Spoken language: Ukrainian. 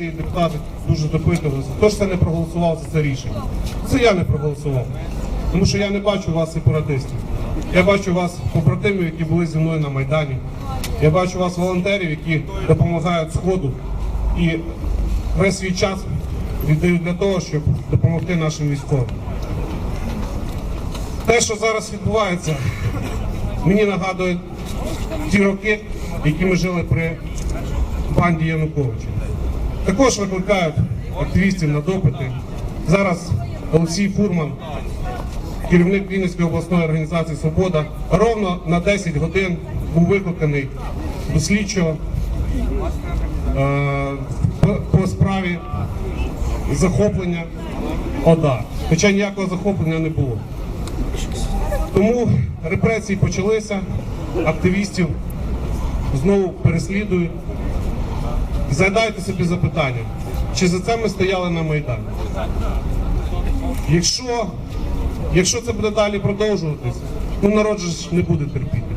Депутати дуже допитувалися. Хто ж це не проголосував за це рішення? Це я не проголосував. Тому що я не бачу вас сепаратистів. Я бачу вас побратимів, які були зі мною на Майдані. Я бачу вас волонтерів, які допомагають Сходу і весь свій час віддають для того, щоб допомогти нашим військовим. Те, що зараз відбувається, мені нагадує ті роки, які ми жили при банді Януковича. Також викликають активістів на допити. Зараз Олексій Фурман, керівник Вінницької обласної організації Свобода, ровно на 10 годин був викликаний до слідчого е, по- справі захоплення ОДА. Хоча ніякого захоплення не було. Тому репресії почалися, активістів знову переслідують. Задайте собі запитання, чи за це ми стояли на Майдані? Якщо, якщо це буде далі продовжуватись, ну народ ж не буде терпіти.